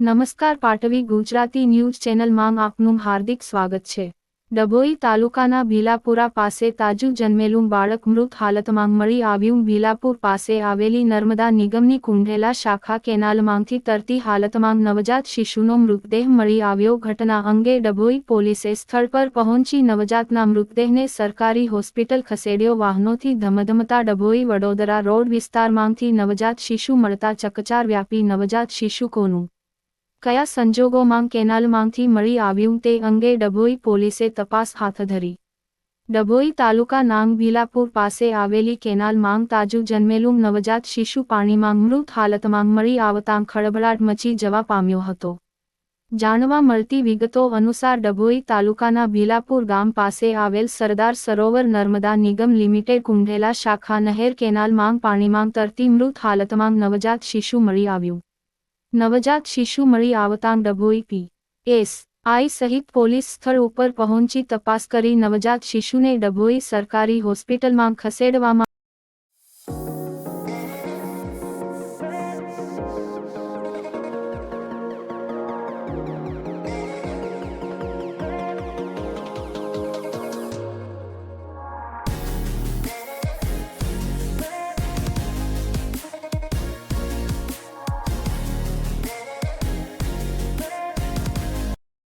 નમસ્કાર પાટવી ગુજરાતી ન્યૂઝ ચેનલમાં આપનું હાર્દિક સ્વાગત છે. ડભોઈ તાલુકાના ભીલાપુરા પાસે તાજું જન્મેલું બાળક મૃત હાલતમાં મળી આવ્યું. ભીલાપુર પાસે આવેલી નર્મદા નિગમની કુંઢેલા શાખા કેનાલમાંથી તરતી હાલતમાં નવજાત શિશુનો મૃતદેહ મળી આવ્યો. ઘટના અંગે ડભોઈ પોલીસે સ્થળ પર પહોંચી નવજાતના મૃતદેહને સરકારી હોસ્પિટલ ખસેડ્યો. વાહનોથી ધમધમતા ડભોઈ વડોદરા રોડ વિસ્તારમાંથી નવજાત શિશુ મળતા ચકચાર વ્યાપી નવજાત શિશુ કોનું કયા સંજોગોમાં કેનાલમાંથી મળી આવ્યું તે અંગે ડભોઈ પોલીસે તપાસ હાથ ધરી. ડભોઈ તાલુકા નાંગ ભીલાપુર પાસે આવેલી કેનાલમાં તાજું જન્મેલું નવજાત શિશુ પાણીમાં મૃત હાલતમાં મળી આવતાં ખળભળાટ મચી જવા પામ્યો હતો. જાણવા મળતી વિગતો અનુસાર ડભોઈ તાલુકાના ભીલાપુર ગામ પાસે આવેલ સરદાર સરોવર નર્મદા નિગમ લિમિટેડ કુંઢેલા શાખા નહેર કેનાલમાં પાણીમાં તરતી મૃત હાલતમાં નવજાત શિશુ મળી આવ્યું. નવજાત શિશુ મળી આવતાં ડભોઈ પી. એસ. આઈ સહિત પોલીસ સ્થળ ઉપર પહોંચી તપાસ કરી નવજાત શિશુને ડભોઈ સરકારી હોસ્પિટલમાં ખસેડવામાં